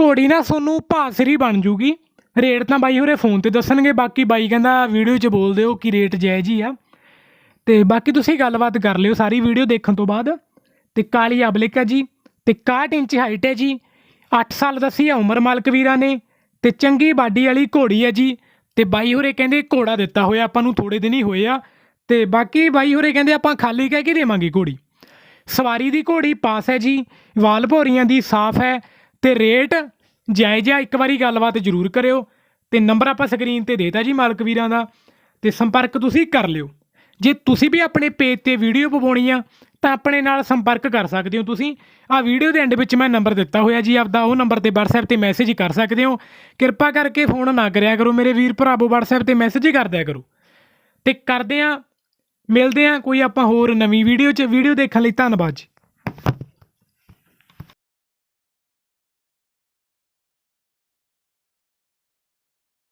ਘੋੜੀ ਨਾ ਤੁਹਾਨੂੰ ਭਾਸਰੀ ਬਣ ਜੂਗੀ। ਰੇਟ ਤਾਂ ਬਾਈ ਹੋਰੇ ਫੋਨ ਤੇ ਦੱਸਣਗੇ, ਬਾਕੀ ਬਾਈ ਕਹਿੰਦਾ ਵੀਡੀਓ 'ਚ ਬੋਲ ਦਿਓ ਕਿ ਰੇਟ ਜਾਇਜ਼ ਹੀ ਆ। ਤੇ ਬਾਕੀ ਤੁਸੀਂ ਗੱਲਬਾਤ ਕਰ ਲਿਓ ਸਾਰੀ ਵੀਡੀਓ ਦੇਖਣ ਤੋਂ ਬਾਅਦ। ਤੇ ਕਾਲੀ ਅਬਲਿਕ ਹੈ ਜੀ, ਤੇ 61 ਇੰਚ ਹਾਈਟ ਹੈ ਜੀ 8 ਸਾਲ ਦੱਸੀ ਆ ਉਮਰ ਮਾਲਕ ਵੀਰਾਂ ਨੇ, ਤੇ ਚੰਗੀ ਬਾਡੀ ਵਾਲੀ ਘੋੜੀ ਹੈ ਜੀ। ਤੇ ਬਾਈ ਹੋਰੇ ਕਹਿੰਦੇ ਘੋੜਾ ਦਿੱਤਾ ਹੋਇਆ, ਆਪਾਂ ਨੂੰ ਥੋੜੇ ਦਿਨ ਹੀ ਹੋਏ ਆ। ਤੇ ਬਾਕੀ ਬਾਈ ਹੋਰੇ ਕਹਿੰਦੇ ਆਪਾਂ ਖਾਲੀ ਕਹਿ ਕੇ ਦੇਵਾਂਗੇ ਘੋੜੀ। ਸਵਾਰੀ ਦੀ ਘੋੜੀ ਪਾਸ ਹੈ ਜੀ, ਵਾਲ ਭੋਰੀਆਂ ਦੀ ਸਾਫ਼ ਹੈ ਤੇ ਰੇਟ ਜਾਇਜ਼ਾ ਇੱਕ ਵਾਰੀ ਗੱਲਬਾਤ ਜ਼ਰੂਰ ਕਰਿਓ ਤੇ ਨੰਬਰ ਆਪਾਂ ਸਕਰੀਨ ਤੇ ਦੇਤਾ ਜੀ ਮਾਲਕ ਵੀਰਾਂ ਦਾ, ਤੇ ਸੰਪਰਕ ਤੁਸੀਂ ਕਰ ਲਿਓ। ਜੇ ਤੁਸੀਂ ਵੀ ਆਪਣੇ ਪੇਜ ਤੇ ਵੀਡੀਓ ਪਵਾਉਣੀ ਆ, ਤਾਂ ਆਪਣੇ ਨਾਲ ਸੰਪਰਕ ਕਰ ਸਕਦੇ ਹੋ ਤੁਸੀਂ। ਆ ਵੀਡੀਓ ਦੇ ਐਂਡ ਵਿੱਚ ਮੈਂ ਨੰਬਰ ਦਿੱਤਾ ਹੋਇਆ ਜੀ, ਆਪਦਾ ਉਹ ਨੰਬਰ ਤੇ WhatsApp ਤੇ ਮੈਸੇਜ ਕਰ ਸਕਦੇ ਹੋ। ਕਿਰਪਾ ਕਰਕੇ ਫੋਨ ਨਾ ਕਰਿਆ ਕਰੋ, ਮੇਰੇ ਵੀਰ ਭਰਾਵੋ WhatsApp ਤੇ ਮੈਸੇਜ ਹੀ ਕਰ ਦਿਆ ਕਰੋ। ਤੇ ਕਰਦੇ ਆ, ਮਿਲਦੇ ਆ ਕੋਈ ਆਪਾਂ ਹੋਰ ਨਵੀਂ ਵੀਡੀਓ 'ਚ ਵੀਡੀਓ ਦੇਖਣ ਲਈ ਧੰਨਵਾਦ ਜੀ।